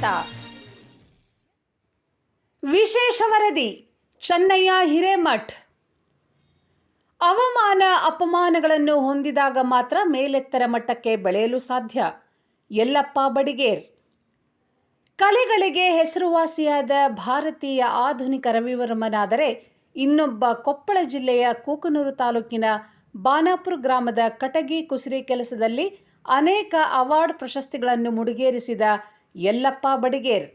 ಸ್ವಾಗತ ವಿಶೇಷ ವರದಿ, ಚೆನ್ನಯ್ಯ ಹಿರೇಮಠ್. ಅವಮಾನ, ಅಪಮಾನಗಳನ್ನು ಹೊಂದಿದಾಗ ಮಾತ್ರ ಮೇಲೆತ್ತರ ಮಟ್ಟಕ್ಕೆ ಬೆಳೆಯಲು ಸಾಧ್ಯ. ಎಲ್ಲಪ್ಪ ಬಡಿಗೇರ್. ಕಲೆಗಳಿಗೆ ಹೆಸರುವಾಸಿಯಾದ ಭಾರತೀಯ ಆಧುನಿಕ ರವಿವರ್ಮನಾದರೆ ಇನ್ನೊಬ್ಬ ಕೊಪ್ಪಳ ಜಿಲ್ಲೆಯ ಕೂಕನೂರು ತಾಲೂಕಿನ ಬಾನಾಪುರ ಗ್ರಾಮದ ಕಟಗಿ ಕುಸಿರಿ ಕೆಲಸದಲ್ಲಿ ಅನೇಕ ಅವಾರ್ಡ್ ಪ್ರಶಸ್ತಿಗಳನ್ನು ಮುಡಿಗೇರಿಸಿದ ಯಲ್ಲಪ್ಪ ಬಡಿಗೇರ್.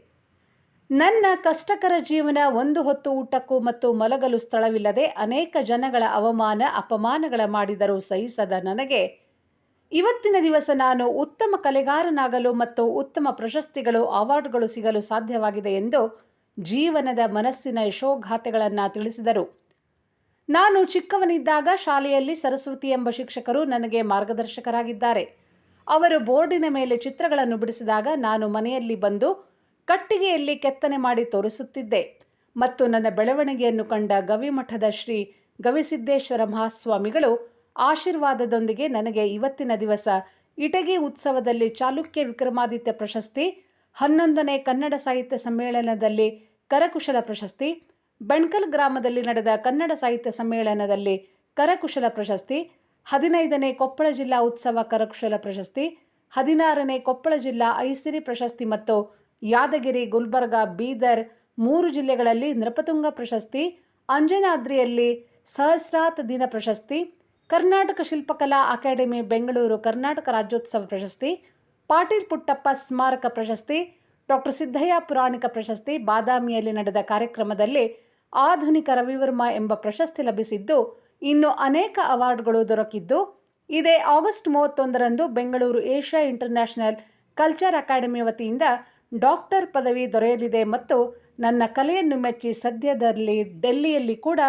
ನನ್ನ ಕಷ್ಟಕರ ಜೀವನ ಒಂದು ಹೊತ್ತು ಊಟಕ್ಕೂ ಮತ್ತು ಮಲಗಲು ಸ್ಥಳವಿಲ್ಲದೆ ಅನೇಕ ಜನಗಳ ಅವಮಾನ, ಅಪಮಾನಗಳ ಮಾಡಿದರೂ ಸಹಿಸದ ನನಗೆ ಇವತ್ತಿನ ದಿವಸ ನಾನು ಉತ್ತಮ ಕಲೆಗಾರನಾಗಲು ಮತ್ತು ಉತ್ತಮ ಪ್ರಶಸ್ತಿಗಳು, ಅವಾರ್ಡ್ಗಳು ಸಿಗಲು ಸಾಧ್ಯವಾಗಿದೆ ಎಂದು ಜೀವನದ ಮನಸ್ಸಿನ ಯಶೋಘಾತೆಗಳನ್ನು ತಿಳಿಸಿದರು. ನಾನು ಚಿಕ್ಕವನಿದ್ದಾಗ ಶಾಲೆಯಲ್ಲಿ ಸರಸ್ವತಿ ಎಂಬ ಶಿಕ್ಷಕರು ನನಗೆ ಮಾರ್ಗದರ್ಶಕರಾಗಿದ್ದಾರೆ. ಅವರು ಬೋರ್ಡಿನ ಮೇಲೆ ಚಿತ್ರಗಳನ್ನು ಬಿಡಿಸಿದಾಗ ನಾನು ಮನೆಯಲ್ಲಿ ಬಂದು ಕಟ್ಟಿಗೆಯಲ್ಲಿ ಕೆತ್ತನೆ ಮಾಡಿ ತೋರಿಸುತ್ತಿದ್ದೆ ಮತ್ತು ನನ್ನ ಬೆಳವಣಿಗೆಯನ್ನು ಕಂಡ ಗವಿಮಠದ ಶ್ರೀ ಗವಿಸಿದ್ದೇಶ್ವರ ಮಹಾಸ್ವಾಮಿಗಳು ಆಶೀರ್ವಾದದೊಂದಿಗೆ ನನಗೆ ಇವತ್ತಿನ ದಿವಸ ಇಟಗಿ ಉತ್ಸವದಲ್ಲಿ ಚಾಲುಕ್ಯ ವಿಕ್ರಮಾದಿತ್ಯ ಪ್ರಶಸ್ತಿ, ಹನ್ನೊಂದನೇ ಕನ್ನಡ ಸಾಹಿತ್ಯ ಸಮ್ಮೇಳನದಲ್ಲಿ ಕರಕುಶಲ ಪ್ರಶಸ್ತಿ, ಬೆಣ್ಕಲ್ ಗ್ರಾಮದಲ್ಲಿ ನಡೆದ ಕನ್ನಡ ಸಾಹಿತ್ಯ ಸಮ್ಮೇಳನದಲ್ಲಿ ಕರಕುಶಲ ಪ್ರಶಸ್ತಿ ಹದಿನೈದನೇ ಕೊಪ್ಪಳ ಜಿಲ್ಲಾ ಉತ್ಸವ ಕರಕುಶಲ ಪ್ರಶಸ್ತಿ, ಹದಿನಾರನೇ ಕೊಪ್ಪಳ ಜಿಲ್ಲಾ ಐಸಿರಿ ಪ್ರಶಸ್ತಿ ಮತ್ತು ಯಾದಗಿರಿ, ಗುಲ್ಬರ್ಗಾ, ಬೀದರ್ ಮೂರು ಜಿಲ್ಲೆಗಳಲ್ಲಿ ನೃಪತುಂಗ ಪ್ರಶಸ್ತಿ, ಅಂಜನಾದ್ರಿಯಲ್ಲಿ ಸಹಸ್ರಾತ್ ದಿನ ಪ್ರಶಸ್ತಿ, ಕರ್ನಾಟಕ ಶಿಲ್ಪಕಲಾ ಅಕಾಡೆಮಿ ಬೆಂಗಳೂರು ಕರ್ನಾಟಕ ರಾಜ್ಯೋತ್ಸವ ಪ್ರಶಸ್ತಿ ಪಾಟೀಲ್ ಪುಟ್ಟಪ್ಪ ಸ್ಮಾರಕ ಪ್ರಶಸ್ತಿ, ಡಾಕ್ಟರ್ ಸಿದ್ದಯ್ಯ ಪುರಾಣಿಕ ಪ್ರಶಸ್ತಿ, ಬಾದಾಮಿಯಲ್ಲಿ ನಡೆದ ಕಾರ್ಯಕ್ರಮದಲ್ಲಿ ಆಧುನಿಕ ರವಿವರ್ಮ ಎಂಬ ಪ್ರಶಸ್ತಿ ಲಭಿಸಿದ್ದು ಇನ್ನು ಅನೇಕ ಅವಾರ್ಡ್ಗಳು ದೊರಕಿದ್ದು. ಇದೇ ಆಗಸ್ಟ್ ಮೂವತ್ತೊಂದರಂದು Bengaluru Asia international culture academy ವತಿಯಿಂದ ಡಾಕ್ಟರ್ ಪದವಿ ದೊರೆಯಲಿದೆ ಮತ್ತು ನನ್ನ ಕಲೆಯನ್ನು ಮೆಚ್ಚಿ ಸದ್ಯದಲ್ಲಿ ಡೆಲ್ಲಿಯಲ್ಲಿ ಕೂಡ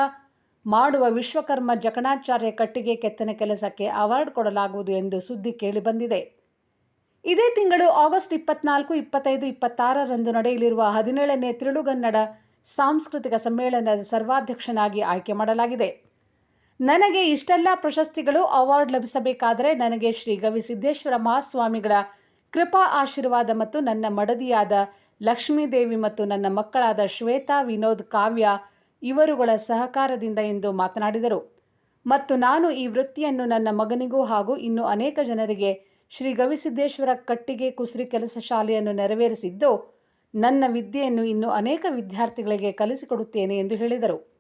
ಮಾಡುವ ವಿಶ್ವಕರ್ಮ ಜಕಣಾಚಾರ್ಯ ಕಟ್ಟಿಗೆ ಕೆತ್ತನೆ ಕೆಲಸಕ್ಕೆ ಅವಾರ್ಡ್ ಕೊಡಲಾಗುವುದು ಎಂದು ಸುದ್ದಿ ಕೇಳಿಬಂದಿದೆ ಇದೇ ತಿಂಗಳು ಆಗಸ್ಟ್ ಇಪ್ಪತ್ನಾಲ್ಕು, ಇಪ್ಪತ್ತೈದು, ಇಪ್ಪತ್ತಾರರಂದು ನಡೆಯಲಿರುವ ಹದಿನೇಳನೇ ತಿರುಳುಗನ್ನಡ ಸಾಂಸ್ಕೃತಿಕ ಸಮ್ಮೇಳನದ ಸರ್ವಾಧ್ಯಕ್ಷನಾಗಿ ಆಯ್ಕೆ ಮಾಡಲಾಗಿದೆ. ನನಗೆ ಇಷ್ಟೆಲ್ಲ ಪ್ರಶಸ್ತಿಗಳು ಅವಾರ್ಡ್ ಲಭಿಸಬೇಕಾದರೆ ನನಗೆ ಶ್ರೀ ಗವಿಸಿದ್ದೇಶ್ವರ ಮಹಾಸ್ವಾಮಿಗಳ ಕೃಪಾ ಆಶೀರ್ವಾದ ಮತ್ತು ನನ್ನ ಮಡದಿಯಾದ ಲಕ್ಷ್ಮೀದೇವಿ ಮತ್ತು ನನ್ನ ಮಕ್ಕಳಾದ ಶ್ವೇತಾ, ವಿನೋದ್, ಕಾವ್ಯ ಇವರುಗಳ ಸಹಕಾರದಿಂದ ಎಂದು ಮಾತನಾಡಿದರು. ಮತ್ತು ನಾನು ಈ ವೃತ್ತಿಯನ್ನು ನನ್ನ ಮಗನಿಗೂ ಹಾಗೂ ಇನ್ನು ಅನೇಕ ಜನರಿಗೆ ಶ್ರೀ ಗವಿಸಿದ್ದೇಶ್ವರ ಕಟ್ಟಿಗೆ ಕುಸುರಿ ಕೆಲಸ ಶಾಲೆಯನ್ನು ನೆರವೇರಿಸಿದ್ದು, ನನ್ನ ವಿದ್ಯೆಯನ್ನು ಇನ್ನು ಅನೇಕ ವಿದ್ಯಾರ್ಥಿಗಳಿಗೆ ಕಲಿಸಿಕೊಡುತ್ತೇನೆ ಎಂದು ಹೇಳಿದರು.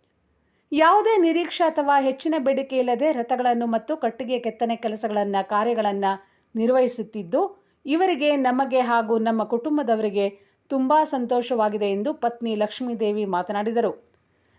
ಯಾವುದೇ ನಿರೀಕ್ಷೆ ಅಥವಾ ಹೆಚ್ಚಿನ ಬೇಡಿಕೆ ಇಲ್ಲದೆ ರಥಗಳನ್ನು ಮತ್ತು ಕಟ್ಟಿಗೆ ಕೆತ್ತನೆ ಕೆಲಸಗಳನ್ನು, ಕಾರ್ಯಗಳನ್ನು ನಿರ್ವಹಿಸುತ್ತಿದ್ದು, ಇವರಿಗೆ, ನಮಗೆ ಹಾಗೂ ನಮ್ಮ ಕುಟುಂಬದವರಿಗೆ ತುಂಬ ಸಂತೋಷವಾಗಿದೆ ಎಂದು ಪತ್ನಿ ಲಕ್ಷ್ಮೀದೇವಿ ಮಾತನಾಡಿದರು.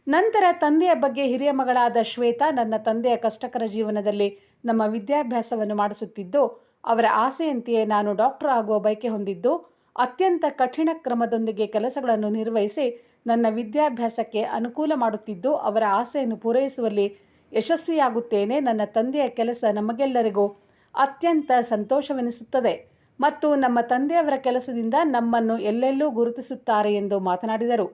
ನಂತರ ತಂದೆಯ ಬಗ್ಗೆ ಹಿರಿಯ ಮಗಳಾದ ಶ್ವೇತಾ ನನ್ನ ತಂದೆಯ ಕಷ್ಟಕರ ಜೀವನದಲ್ಲಿ ನಮ್ಮ ವಿದ್ಯಾಭ್ಯಾಸವನ್ನು ಮಾಡಿಸುತ್ತಿದ್ದು, ಅವರ ಆಸೆಯಂತೆಯೇ ನಾನು ಡಾಕ್ಟರ್ ಆಗುವ ಬಯಕೆ ಹೊಂದಿದ್ದು, ಅತ್ಯಂತ ಕಠಿಣ ಕ್ರಮದೊಂದಿಗೆ ಕೆಲಸಗಳನ್ನು ನಿರ್ವಹಿಸಿ ನನ್ನ ವಿದ್ಯಾಭ್ಯಾಸಕ್ಕೆ ಅನುಕೂಲ ಮಾಡುತ್ತಿದ್ದು ಅವರ ಆಸೆಯನ್ನು ಪೂರೈಸುವಲ್ಲಿ ಯಶಸ್ವಿಯಾಗುತ್ತೇನೆ. ನನ್ನ ತಂದೆಯ ಕೆಲಸ ನಮಗೆಲ್ಲರಿಗೂ ಅತ್ಯಂತ ಸಂತೋಷವೆನಿಸುತ್ತದೆ ಮತ್ತು ನಮ್ಮ ತಂದೆಯವರ ಕೆಲಸದಿಂದ ನಮ್ಮನ್ನು ಎಲ್ಲೆಲ್ಲೂ ಗುರುತಿಸುತ್ತಾರೆ ಎಂದು ಮಾತನಾಡಿದರು.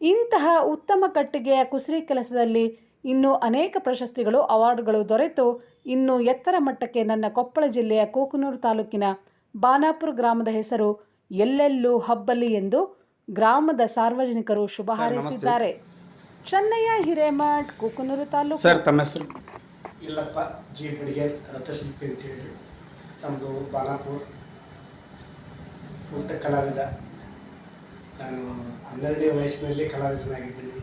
ಇಂತಹ ಉತ್ತಮ ಕಟ್ಟಿಗೆಯ ಕುಸರಿ ಕೆಲಸದಲ್ಲಿ ಇನ್ನೂ ಅನೇಕ ಪ್ರಶಸ್ತಿಗಳು, ಅವಾರ್ಡ್ಗಳು ದೊರೆತು ಇನ್ನೂ ಎತ್ತರ ಮಟ್ಟಕ್ಕೆ ನನ್ನ ಕೊಪ್ಪಳ ಜಿಲ್ಲೆಯ ಕೋಕನೂರು ತಾಲೂಕಿನ ಬಾನಾಪುರ ಗ್ರಾಮದ ಹೆಸರು ಎಲ್ಲೆಲ್ಲೂ ಹಬ್ಬಲಿ ಎಂದು ಗ್ರಾಮದ ಸಾರ್ವಜನಿಕರು ಶುಭ ಹಾರೈಸಿದ್ದಾರೆ. ಚೆನ್ನಯ್ಯ ಹಿರೇಮಠ್ ಕುಕನೂರು ತಾಲೂಕು. ಸರ್ ತಮ್ಮ ಹೆಸರು? ಇಲ್ಲಪ್ಪ ಜಿ ಬಿಡಿಗೆ ರಥಶಿಲ್ಪಿ ಅಂತೇಳಿ ನಮ್ಮದು ಬಾಲಾಪುರ್ ಊಟ ಕಲಾವಿದ. ನಾನು ಹನ್ನೆರಡನೇ ವಯಸ್ಸಿನಲ್ಲಿ ಕಲಾವಿದನಾಗಿದ್ದೀನಿ.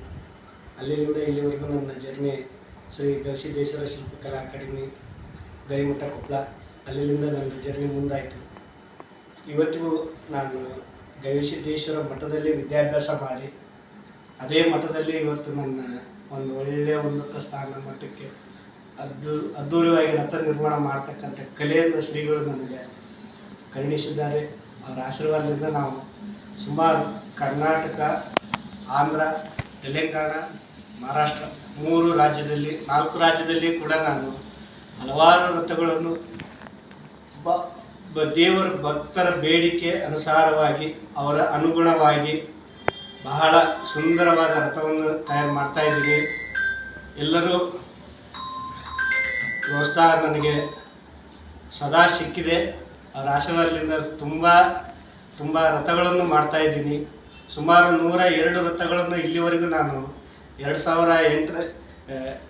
ಅಲ್ಲಿಂದ ಇಲ್ಲಿವರೆಗೂ ನನ್ನ ಜರ್ನಿ ಶ್ರೀ ಗವಿಸಿದ್ದೇಶ್ವರ ಶಿಲ್ಪಕಲಾ ಅಕಾಡೆಮಿ ಗೈಮಠ ಕೊಪ್ಪಳ ಅಲ್ಲಿಂದ ನನ್ನ ಜರ್ನಿ ಮುಂದಾಯಿತು. ಇವತ್ತಿಗೂ ನಾನು ಗವಿಸಿದ್ದೇಶ್ವರ ಮಠದಲ್ಲಿ ವಿದ್ಯಾಭ್ಯಾಸ ಮಾಡಿ, ಅದೇ ಮಠದಲ್ಲಿ ಇವತ್ತು ನನ್ನ ಒಂದು ಒಳ್ಳೆಯ ಉನ್ನತ ಸ್ಥಾನ ಮಟ್ಟಕ್ಕೆ ಅದ್ದು ಅದ್ಧೂರಿಯಾಗಿ ರಥ ನಿರ್ಮಾಣ ಮಾಡ್ತಕ್ಕಂಥ ಕಲೆಯನ್ನು ಶ್ರೀಗಳು ನನಗೆ ಕರುಣಿಸಿದ್ದಾರೆ. ಅವರ ಆಶೀರ್ವಾದದಿಂದ ನಾವು ಸುಮಾರು ಕರ್ನಾಟಕ, ಆಂಧ್ರ, ತೆಲಂಗಾಣ, ಮಹಾರಾಷ್ಟ್ರ ಮೂರು ರಾಜ್ಯದಲ್ಲಿ, ನಾಲ್ಕು ರಾಜ್ಯದಲ್ಲಿ ಕೂಡ ನಾನು ಹಲವಾರು ರಥಗಳನ್ನು ಒಬ್ಬ ದೇವರ ಭಕ್ತರ ಬೇಡಿಕೆ ಅನುಸಾರವಾಗಿ, ಅವರ ಅನುಗುಣವಾಗಿ ಬಹಳ ಸುಂದರವಾದ ರಥವನ್ನು ತಯಾರು ಮಾಡ್ತಾ ಇದ್ದೀವಿ ಎಲ್ಲರೂ ಪ್ರೋತ್ಸಾಹ ನನಗೆ ಸದಾ ಸಿಕ್ಕಿದೆ. ಅವರ ಆಶೀರ್ವಾದದಿಂದ ತುಂಬ ತುಂಬ ರಥಗಳನ್ನು ಮಾಡ್ತಾ ಇದ್ದೀನಿ. ಸುಮಾರು ನೂರ ಎರಡು ರಥಗಳನ್ನು ಇಲ್ಲಿವರೆಗೂ ನಾನು ಎರಡು ಸಾವಿರ ಎಂಟರ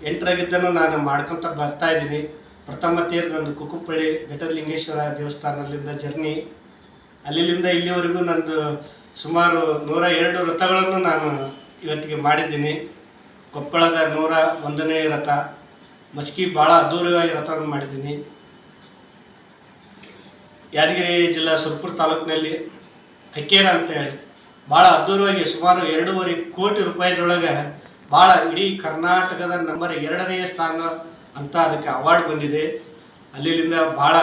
ಎಂಟರಾಗಿದ್ದನ್ನು ನಾನು ಮಾಡ್ಕೊತ ಬರ್ತಾ ಇದ್ದೀನಿ. ಪ್ರಥಮ ತೇರ್ ನಂದು ಕುಕ್ಕುಪ್ಪಳ್ಳಿ ಬೆಟ್ಟಲಿಂಗೇಶ್ವರ ದೇವಸ್ಥಾನದಿಂದ ಜರ್ನಿ. ಅಲ್ಲಿಂದ ಇಲ್ಲಿವರೆಗೂ ನಂದು ಸುಮಾರು ನೂರ ಎರಡು ರಥಗಳನ್ನು ನಾನು ಇವತ್ತಿಗೆ ಮಾಡಿದ್ದೀನಿ. ಕೊಪ್ಪಳದ ನೂರ ಒಂದನೇ ರಥ ಮಚ್ಕಿ ಭಾಳ ಅದ್ಧೂರಿಯಾಗಿ ರಥವನ್ನು ಮಾಡಿದ್ದೀನಿ. ಯಾದಗಿರಿ ಜಿಲ್ಲಾ ಸುರಪುರ ತಾಲೂಕಿನಲ್ಲಿ ಕಕ್ಕೇರ ಅಂತ ಹೇಳಿ ಭಾಳ ಅದ್ಧೂರಿಯಾಗಿ ಸುಮಾರು ಎರಡೂವರೆ ಕೋಟಿ ರೂಪಾಯಿದೊಳಗೆ ಭಾಳ ಇಡೀ ಕರ್ನಾಟಕದ ನಂಬರ್ ಎರಡನೆಯ ಸ್ಥಾನ ಅಂತ ಅದಕ್ಕೆ ಅವಾರ್ಡ್ ಬಂದಿದೆ. ಅಲ್ಲಿಂದ ಭಾಳ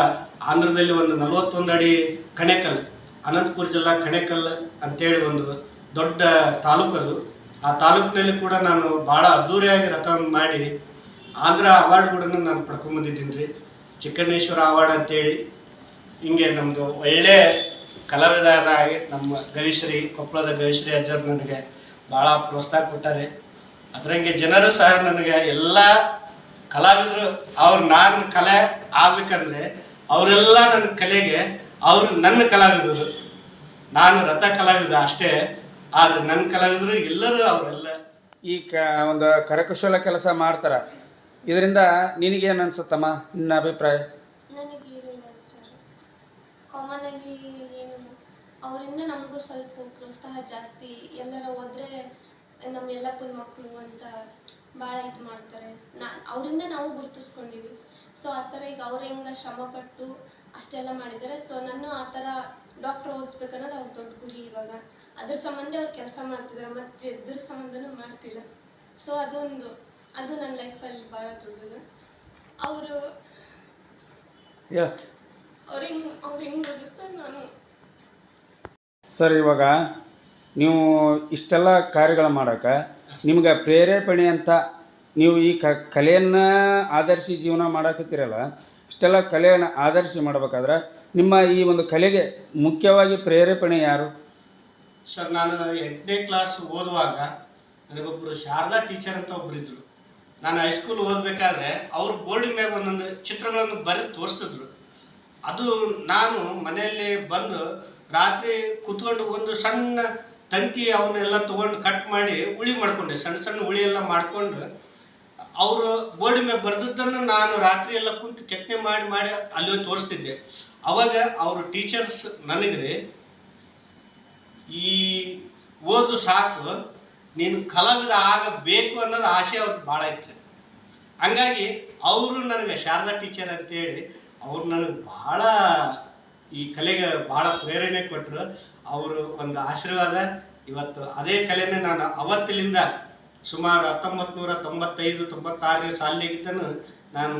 ಆಂಧ್ರದಲ್ಲಿ ಒಂದು ನಲವತ್ತೊಂದು ಅಡಿ ಕಣೆಕಲ್ ಅನಂತಪುರ ಜಿಲ್ಲಾ ಕಣೆಕಲ್ ಅಂತೇಳಿ ಒಂದು ದೊಡ್ಡ ತಾಲೂಕು ಅದು. ಆ ತಾಲೂಕಿನಲ್ಲಿ ಕೂಡ ನಾನು ಭಾಳ ಅದ್ಧೂರಿಯಾಗಿ ರಥವನ್ನು ಮಾಡಿ ಆಂಧ್ರ ಅವಾರ್ಡ್ ಕೂಡ ನಾನು ಪಡ್ಕೊಂಬಂದಿದ್ದೀನಿ ರೀ. ಚಿಕ್ಕನೇಶ್ವರ ಅವಾರ್ಡ್ ಅಂತೇಳಿ. ಹಿಂಗೆ ನಮ್ಮದು ಒಳ್ಳೆ ಕಲಾವಿದರಾಗಿ ನಮ್ಮ ಗವಿಶ್ರೀ, ಕೊಪ್ಪಳದ ಗವಿಶ್ರೀ ಅಜ್ಜರು ನನಗೆ ಭಾಳ ಪ್ರೋತ್ಸಾಹ ಕೊಟ್ಟಾರೆ. ಅದರಂಗೆ ಜನರು ಸಹ ನನಗೆ ಎಲ್ಲ ಕಲಾವಿದರು ಅವ್ರು ನಾನು ಕಲೆ ಆಗ್ಬೇಕಂದ್ರೆ ಅವರೆಲ್ಲ ನನ್ನ ಕಲೆಗೆ ಅವರು ನನ್ನ ಕಲಾವಿದರು. ನಾನು ರಥ ಕಲಾವಿದ ಅಷ್ಟೇ ಆದರೆ ನನ್ನ ಕಲಾವಿದರು ಎಲ್ಲರೂ ಅವರೆಲ್ಲ. ಈ ಕ ಒಂದು ಕರಕುಶಲ ಕೆಲಸ ಮಾಡ್ತಾರ. ಇದರಿಂದ ನಿನಗೇನು ಅನ್ಸುತ್ತಮ್ಮ ನಿನ್ನ ಅಭಿಪ್ರಾಯ? ಕಾಮನ್ ಆಗಿ ಏನು ಅವರಿಂದ ನಮಗೂ ಸ್ವಲ್ಪ ಪ್ರೋತ್ಸಾಹ ಜಾಸ್ತಿ. ಎಲ್ಲರ ಹೋದ್ರೆ ನಮ್ಮ ಯಲ್ಲಪ್ಪನ ಮಕ್ಕಳು ಅಂತ ಭಾಳ ಇದು ಮಾಡ್ತಾರೆ. ನಾ ಅವರಿಂದ ನಾವು ಗುರುತಿಸ್ಕೊಂಡಿವಿ. ಸೊ ಆ ಥರ ಈಗ ಅವ್ರು ಹೆಂಗೆ ಶ್ರಮಪಟ್ಟು ಅಷ್ಟೆಲ್ಲ ಮಾಡಿದ್ದಾರೆ. ಸೊ ನಾನು ಆ ಥರ ಡಾಕ್ಟರ್ ಓದಿಸ್ಬೇಕನ್ನೋದು ಅವ್ರ ದೊಡ್ಡ ಗುರಿ ಇವಾಗ. ಅದ್ರ ಸಂಬಂಧ ಅವ್ರು ಕೆಲಸ ಮಾಡ್ತಿದ್ದಾರೆ ಮತ್ತು ಇದ್ರ ಸಂಬಂಧನೂ ಮಾಡ್ತಿಲ್ಲ. ಸೊ ಅದೊಂದು ಅದು ನನ್ನ ಲೈಫಲ್ಲಿ ಭಾಳ ದೊಡ್ಡದು. ಅವರು ಅವ್ರು ಹೆಂಗೆ ಅವ್ರು ಹೆಂಗ್ ಸರ್ ನಾನು. ಸರ್ ಇವಾಗ ನೀವು ಇಷ್ಟೆಲ್ಲ ಕಾರ್ಯಗಳು ಮಾಡೋಕೆ ನಿಮ್ಗೆ ಪ್ರೇರೇಪಣೆ ಅಂತ ನೀವು ಈ ಕ, ಕಲೆಯನ್ನು ಆಧರಿಸಿ ಜೀವನ ಮಾಡಕತ್ತೀರಲ್ಲ, ಇಷ್ಟೆಲ್ಲ ಕಲೆಯನ್ನು ಆಧರಿಸಿ ಮಾಡಬೇಕಾದ್ರೆ ನಿಮ್ಮ ಈ ಒಂದು ಕಲೆಗೆ ಮುಖ್ಯವಾಗಿ ಪ್ರೇರೇಪಣೆ ಯಾರು? ಸರ್, ನಾನು ಎಂಟನೇ ಕ್ಲಾಸ್ ಓದುವಾಗ ನನಗೊಬ್ಬರು ಶಾರದಾ ಟೀಚರ್ ಅಂತ ಒಬ್ರು ಇದ್ರು. ನಾನು ಹೈಸ್ಕೂಲ್ ಓದಬೇಕಾದ್ರೆ ಅವರು ಬೋರ್ಡಿನ ಮೇಲೆ ಒಂದೊಂದು ಚಿತ್ರಗಳನ್ನು ಬರೆದು ತೋರಿಸ್ತಿದ್ರು. ಅದು ನಾನು ಮನೆಯಲ್ಲಿ ಬಂದು ರಾತ್ರಿ ಕೂತ್ಕೊಂಡು ಒಂದು ಸಣ್ಣ ತಂತಿ ಅವನ್ನೆಲ್ಲ ತೊಗೊಂಡು ಕಟ್ ಮಾಡಿ ಉಳಿ ಮಾಡ್ಕೊಂಡೆ. ಸಣ್ಣ ಸಣ್ಣ ಉಳಿ ಎಲ್ಲ ಮಾಡ್ಕೊಂಡು ಅವರು ಬೋರ್ಡ್ ಮೇಲೆ ಬರೆದದ್ದನ್ನು ನಾನು ರಾತ್ರಿ ಎಲ್ಲ ಕುಂತು ಕೆತ್ತನೆ ಮಾಡಿ ಮಾಡಿ ಅಲ್ಲಿ ತೋರಿಸ್ತಿದ್ದೆ. ಅವಾಗ ಅವರು ಟೀಚರ್ಸ್ ನನಗೆ ಈ ಓದು ಸಾಕು, ನೀನು ಕಲಾವಿದ ಆಗಬೇಕು ಅನ್ನೋದು ಆಸೆ ಅವ್ರಿಗೆ ಭಾಳ ಇತ್ತು. ಹಂಗಾಗಿ ಅವರು ನನಗೆ ಶಾರದಾ ಟೀಚರ್ ಅಂತೇಳಿ ಅವ್ರು ನನಗೆ ಭಾಳ ಈ ಕಲೆಗೆ ಭಾಳ ಪ್ರೇರಣೆ ಕೊಟ್ಟರು ಅವರು ಒಂದು ಆಶೀರ್ವಾದ. ಇವತ್ತು ಅದೇ ಕಲೆನೇ ನಾನು ಅವತ್ತಿಲಿಂದ ಸುಮಾರು ಹತ್ತೊಂಬತ್ತು ನೂರ ತೊಂಬತ್ತೈದು ತೊಂಬತ್ತಾರನೇ ಸಾಲಿಗಿದ್ದನು ನಾನು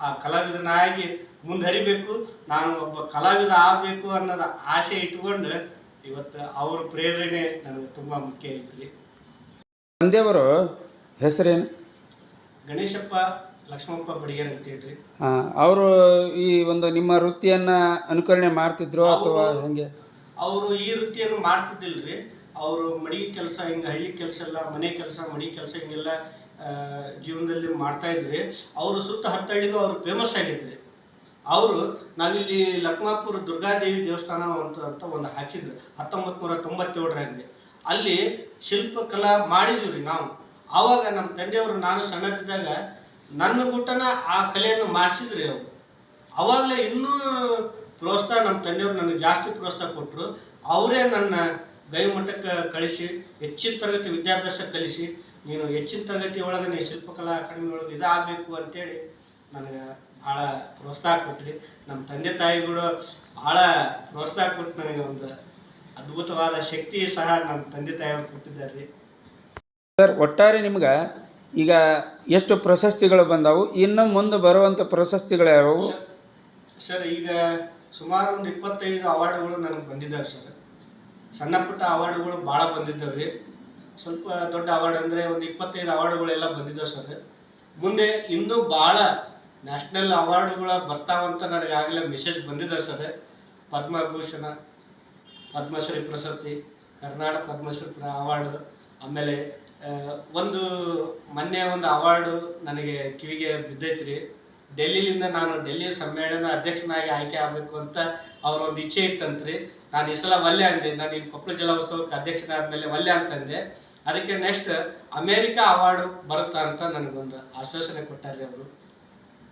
ಆ ಕಲಾವಿದನಾಗಿ ಮುಂದರಿಬೇಕು ನಾನು ಒಬ್ಬ ಕಲಾವಿದ ಆಗಬೇಕು ಅನ್ನೋದು ಆಸೆ ಇಟ್ಕೊಂಡು ಇವತ್ತು ಅವ್ರ ಪ್ರೇರಣೆ ನನಗೆ ತುಂಬ ಮುಖ್ಯ ಐತ್ರಿ. ತಂದೆಯವರು ಹೆಸರೇನು? ಗಣೇಶಪ್ಪ ಲಕ್ಷ್ಮಪ್ಪ ಬಡಿಗೇರ್ ಅಂತೇಳಿ ಅವರು ಈ ಒಂದು ನಿಮ್ಮ ವೃತ್ತಿಯನ್ನು ಅನುಕರಣೆ ಮಾಡ್ತಿದ್ರು ಅಥವಾ ಹೆಂಗೆ? ಅವರು ಈ ವೃತ್ತಿಯನ್ನು ಮಾಡ್ತಿದ್ದಿಲ್ರಿ. ಅವರು ಮಡಿ ಕೆಲಸ ಹಿಂಗೆ ಹಳ್ಳಿ ಕೆಲಸ ಎಲ್ಲ ಮನೆ ಕೆಲಸ ಮಡಿ ಕೆಲಸ ಹಿಂಗೆಲ್ಲ ಜೀವನದಲ್ಲಿ ಮಾಡ್ತಾ ಇದ್ರಿ. ಅವರು ಸುತ್ತ ಹತ್ತಳ್ಳಿಗೂ ಅವರು ಫೇಮಸ್ ಆಗಿದ್ರಿ. ಅವರು ನಾವಿಲ್ಲಿ ಲಕ್ಮಾಪುರ ದುರ್ಗಾದೇವಿ ದೇವಸ್ಥಾನ ಅಂತ ಅಂತ ಒಂದು ಹಾಕಿದ್ರು. ಹತ್ತೊಂಬತ್ತು ನೂರ ತೊಂಬತ್ತೇಳರಾಗ್ರಿ ಅಲ್ಲಿ ಶಿಲ್ಪಕಲಾ ಮಾಡಿದ್ವಿ ರೀ ನಾವು. ಆವಾಗ ನಮ್ಮ ತಂದೆಯವರು ನಾನು ಸಣ್ಣದಿದ್ದಾಗ ನನ್ನ ಗುಟ್ಟನ ಆ ಕಲೆಯನ್ನು ಮಾಡಿಸಿದ್ರಿ ಅವರು ಅವಾಗಲೇ ಇನ್ನೂ ಪ್ರೋತ್ಸಾಹ ನಮ್ಮ ತಂದೆಯವರು ನನಗೆ ಜಾಸ್ತಿ ಪ್ರೋತ್ಸಾಹ ಕೊಟ್ಟರು ಅವರೇ ನನ್ನ ಗೈಮಟ್ಟಕ್ಕೆ ಕಳಿಸಿ, ಹೆಚ್ಚಿನ ತರಗತಿ ವಿದ್ಯಾಭ್ಯಾಸ ಕಲಿಸಿ, ನೀನು ಹೆಚ್ಚಿನ ತರಗತಿ ಒಳಗೆ ನೀ ಶಿಲ್ಪಕಲಾ ಅಕಾಡೆಮಿ ಒಳಗೆ ಇದಾಗಬೇಕು ಅಂತೇಳಿ ನನಗೆ ಭಾಳ ಪ್ರೋತ್ಸಾಹ ಕೊಟ್ಟಿರಿ ನಮ್ಮ ತಂದೆ ತಾಯಿಗಳು ಭಾಳ ಪ್ರೋತ್ಸಾಹ ಕೊಟ್ಟು ನನಗೆ ಒಂದು ಅದ್ಭುತವಾದ ಶಕ್ತಿ ಸಹ ನಮ್ಮ ತಂದೆ ತಾಯಿಯವರು ಕೊಟ್ಟಿದ್ದಾರೆ ರೀ. ಸರ್, ಒಟ್ಟಾರೆ ನಿಮ್ಗೆ ಈಗ ಎಷ್ಟು ಪ್ರಶಸ್ತಿಗಳು ಬಂದವು, ಇನ್ನು ಮುಂದೆ ಬರುವಂಥ ಪ್ರಶಸ್ತಿಗಳು ಯಾವುವು? ಸರ್ ಈಗ ಸುಮಾರು ಒಂದು ಇಪ್ಪತ್ತೈದು ಅವಾರ್ಡ್ಗಳು ನನಗೆ ಬಂದಿದ್ದಾವೆ ಸರ್. ಸಣ್ಣ ಪುಟ್ಟ ಅವಾರ್ಡ್ಗಳು ಭಾಳ ಬಂದಿದ್ದಾವೆ ರೀ. ಸ್ವಲ್ಪ ದೊಡ್ಡ ಅವಾರ್ಡ್ ಅಂದರೆ ಒಂದು ಇಪ್ಪತ್ತೈದು ಅವಾರ್ಡ್ಗಳೆಲ್ಲ ಬಂದಿದ್ದಾವೆ ಸರ್. ಮುಂದೆ ಇನ್ನೂ ಭಾಳ ನ್ಯಾಷನಲ್ ಅವಾರ್ಡ್ಗಳು ಬರ್ತಾವಂತ ನನಗೆ ಆಗಲೇ ಮೆಸೇಜ್ ಬಂದಿದ್ದಾವೆ ಸರ್. ಪದ್ಮಭೂಷಣ, ಪದ್ಮಶ್ರೀ ಪ್ರಶಸ್ತಿ, ಕರ್ನಾಟಕ ಪದ್ಮಶ್ರೀ ಅವಾರ್ಡ್, ಆಮೇಲೆ ಒಂದು ಮೊನ್ನೆ ಒಂದು ಅವಾರ್ಡು ನನಗೆ ಕಿವಿಗೆ ಬಿದ್ದೈತ್ರಿ. ಡೆಲ್ಲಿಲಿಂದ ನಾನು ಡೆಲ್ಲಿ ಸಮ್ಮೇಳನ ಅಧ್ಯಕ್ಷನಾಗಿ ಆಯ್ಕೆ ಆಗಬೇಕು ಅಂತ ಅವ್ರ ಒಂದು ಇಚ್ಛೆ ಇತ್ತಂತ್ರಿ. ನಾನು ಈ ಸಲ ವಲ್ಯ ಅಂದೆ. ನಾನು ಇಲ್ಲಿ ಕೊಪ್ಪಳ ಜಿಲ್ಲಾ ಉತ್ಸವಕ್ಕೆ ಅಧ್ಯಕ್ಷನಾದ್ಮೇಲೆ ಒಲ್ಲೆ ಅಂತಂದೆ. ಅದಕ್ಕೆ ನೆಕ್ಸ್ಟ್ ಅಮೇರಿಕಾ ಅವಾರ್ಡ್ ಬರುತ್ತಾ ಅಂತ ನನಗೊಂದು ಆಶ್ವಾಸನೆ ಕೊಟ್ಟಾರೆ ಅವರು.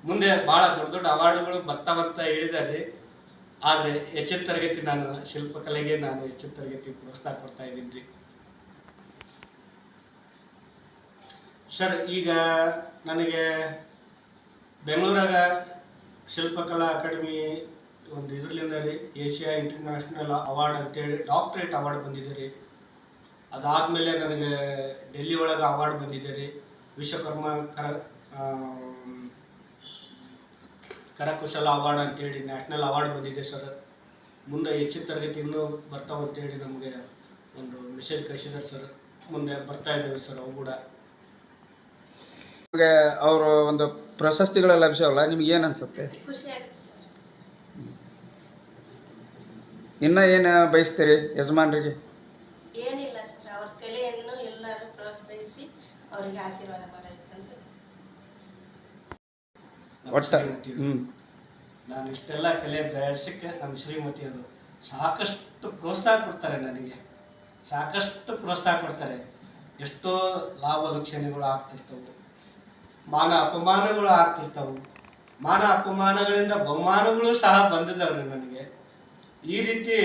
ಮುಂದೆ ಭಾಳ ದೊಡ್ಡ ದೊಡ್ಡ ಅವಾರ್ಡ್ಗಳು ಬರ್ತಾವಂತ ಹೇಳಿದಾರೆ ಆದರೆ ಹೆಚ್ಚಿನ ತರಗತಿ ನಾನು ಶಿಲ್ಪಕಲೆಗೆ ನಾನು ಹೆಚ್ಚಿನ ತರಗತಿ ಪ್ರೋತ್ಸಾಹ ಕೊಡ್ತಾ ಇದ್ದೀನಿ ರೀ ಸರ್, ಈಗ ನನಗೆ ಬೆಂಗಳೂರಾಗ ಶಿಲ್ಪಕಲಾ ಅಕಾಡೆಮಿ ಒಂದು ಇದರಲ್ಲಿಂದ ರೀ, ಏಷ್ಯಾ ಇಂಟರ್ನ್ಯಾಷನಲ್ ಅವಾರ್ಡ್ ಅಂತೇಳಿ ಡಾಕ್ಟ್ರೇಟ್ ಅವಾರ್ಡ್ ಬಂದಿದೆ ರೀ. ಅದಾದಮೇಲೆ ನನಗೆ ಡೆಲ್ಲಿ ಒಳಗೆ ಅವಾರ್ಡ್ ಬಂದಿದೆ ರೀ. ವಿಶ್ವಕರ್ಮ ಕರ ಕರಕುಶಲ ಅವಾರ್ಡ್ ಅಂತೇಳಿ ನ್ಯಾಷನಲ್ ಅವಾರ್ಡ್ ಬಂದಿದೆ ಸರ್. ಮುಂದೆ ಹೆಚ್ಚಿನ ತರಗತಿ ಇನ್ನೂ ಬರ್ತಾವಂತೇಳಿ ನಮಗೆ ಒಂದು ಮೆಸೇಜ್ ಕಳಿಸಿದ್ದಾರೆ ಸರ್. ಮುಂದೆ ಬರ್ತಾ ಇದ್ದೇವೆ ಸರ್, ಅವು ಕೂಡ. ನಿಮಗೆ ಅವರು ಒಂದು ಪ್ರಶಸ್ತಿಗಳ ಲಭ್ಯವಲ್ಲ ನಿಮ್ಗೆ ಏನು ಅನ್ಸುತ್ತೆ? ಇನ್ನ ಆಗುತ್ತೆ ಸರ್ ಇನ್ನೂ ಏನು ಬಯಸ್ತೀರಿ ಯಜಮಾನ್ರಿಗೆ? ಏನಿಲ್ಲ ಸರ್ ಅವ್ರ ಕಲೆಯನ್ನು ಎಲ್ಲರೂ ಪ್ರೋತ್ಸಾಹಿಸಿ ಅವರಿಗೆ ಆಶೀರ್ವಾದ ಮಾಡಬೇಕಂತ. ಒಟ್ಟ ಹ್ಞೂ ನಾನು ಇಷ್ಟೆಲ್ಲ ಕಲೆ ಬೆಳೆಸಕ್ಕೆ ನಮ್ಮ ಶ್ರೀಮತಿಯವರು ಸಾಕಷ್ಟು ಪ್ರೋತ್ಸಾಹ ಕೊಡ್ತಾರೆ ನನಗೆ. ಸಾಕಷ್ಟು ಪ್ರೋತ್ಸಾಹ ಕೊಡ್ತಾರೆ. ಎಷ್ಟೋ ಲಾಭ ಲಕ್ಷಣಗಳು ಆಗ್ತಿರ್ತವೆ. ಮಾನ ಅಪಮಾನಗಳು ಆಗ್ತಿರ್ತಾವು. ಮಾನ ಅಪಮಾನಗಳಿಂದ ಬಹುಮಾನಗಳು ಸಹ ಬಂದಿದ್ದಾವೆ ನನಗೆ. ಈ ರೀತಿ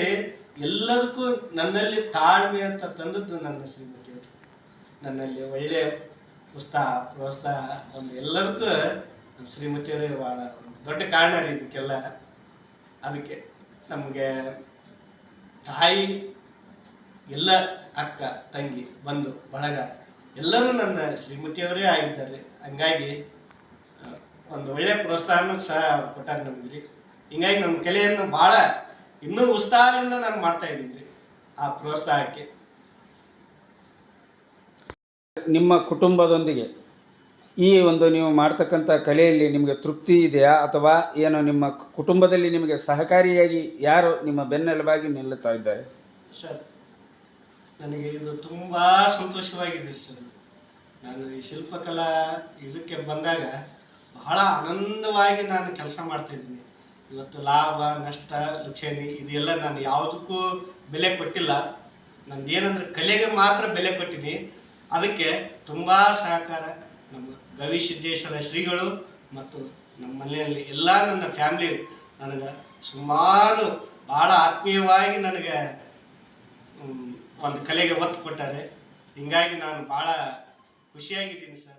ಎಲ್ಲದಕ್ಕೂ ನನ್ನಲ್ಲಿ ತಾಳ್ಮೆ ಅಂತ ತಂದದ್ದು ನನ್ನ ಶ್ರೀಮತಿಯವರು. ನನ್ನಲ್ಲಿ ಒಳ್ಳೆಯ ಉತ್ಸಾಹ, ಪ್ರೋತ್ಸಾಹ ಒಂದು ಎಲ್ಲದಕ್ಕೂ ನಮ್ಮ ಶ್ರೀಮತಿಯವರೇ ಭಾಳ ದೊಡ್ಡ ಕಾರಣ ರೀ ಇದಕ್ಕೆಲ್ಲ. ಅದಕ್ಕೆ ನಮಗೆ ತಾಯಿ, ಎಲ್ಲ ಅಕ್ಕ, ತಂಗಿ, ಬಂಧು, ಬಳಗ ಎಲ್ಲರೂ ನನ್ನ ಶ್ರೀಮತಿಯವರೇ ಆಗಿದ್ದಾರೆ. ಹಂಗಾಗಿ ಒಂದು ಒಳ್ಳೆಯ ಪ್ರೋತ್ಸಾಹನೂ ಸಹ ಕೊಟ್ಟಾರೆ ನಮ್ಗೆ. ಹಿಂಗಾಗಿ ನಮ್ಮ ಕಲೆಯನ್ನು ಭಾಳ ಇನ್ನೂ ಉತ್ಸಾಹದಿಂದ ನಾನು ಮಾಡ್ತಾ ಇದ್ದೀನಿ ರೀ ಆ ಪ್ರೋತ್ಸಾಹಕ್ಕೆ. ನಿಮ್ಮ ಕುಟುಂಬದೊಂದಿಗೆ ಈ ಒಂದು ನೀವು ಮಾಡ್ತಕ್ಕಂಥ ಕಲೆಯಲ್ಲಿ ನಿಮಗೆ ತೃಪ್ತಿ ಇದೆಯಾ? ಅಥವಾ ಏನು ನಿಮ್ಮ ಕುಟುಂಬದಲ್ಲಿ ನಿಮಗೆ ಸಹಕಾರಿಯಾಗಿ ಯಾರು ನಿಮ್ಮ ಬೆನ್ನೆಲುಬಾಗಿ ನಿಲ್ಲುತ್ತಾ ಇದ್ದಾರೆ? ಸರ್ ನನಗೆ ಇದು ತುಂಬ ಸಂತೋಷವಾಗಿದೆ ಸರ್. ನಾನು ಈ ಶಿಲ್ಪಕಲಾ ಇದಕ್ಕೆ ಬಂದಾಗ ಬಹಳ ಆನಂದವಾಗಿ ನಾನು ಕೆಲಸ ಮಾಡ್ತಾಯಿದ್ದೀನಿ ಇವತ್ತು ಲಾಭ, ನಷ್ಟ ಲಕ್ಷಣಿ ಇದೆಲ್ಲ ನಾನು ಯಾವುದಕ್ಕೂ ಬೆಲೆ ಕೊಟ್ಟಿಲ್ಲ. ನಂದು ಏನಂದ್ರೆ ಕಲೆಗೆ ಮಾತ್ರ ಬೆಲೆ ಕೊಟ್ಟಿದ್ದೀನಿ. ಅದಕ್ಕೆ ತುಂಬ ಸಹಕಾರ ನಮ್ಮ ಗವಿ ಸಿದ್ದೇಶ್ವರ ಶ್ರೀಗಳು ಮತ್ತು ನಮ್ಮ ಮನೆಯಲ್ಲಿ ಎಲ್ಲ ನನ್ನ ಫ್ಯಾಮಿಲಿ ನನಗೆ ಸುಮಾರು ಭಾಳ ಆತ್ಮೀಯವಾಗಿ ನನಗೆ ಒಂದು ಕಲೆಗೆ ಒತ್ತು ಕೊಟ್ಟಾರೆ. ಹಿಂಗಾಗಿ ನಾನು ಭಾಳ ಖುಷಿಯಾಗಿದ್ದೀನಿ ಸರ್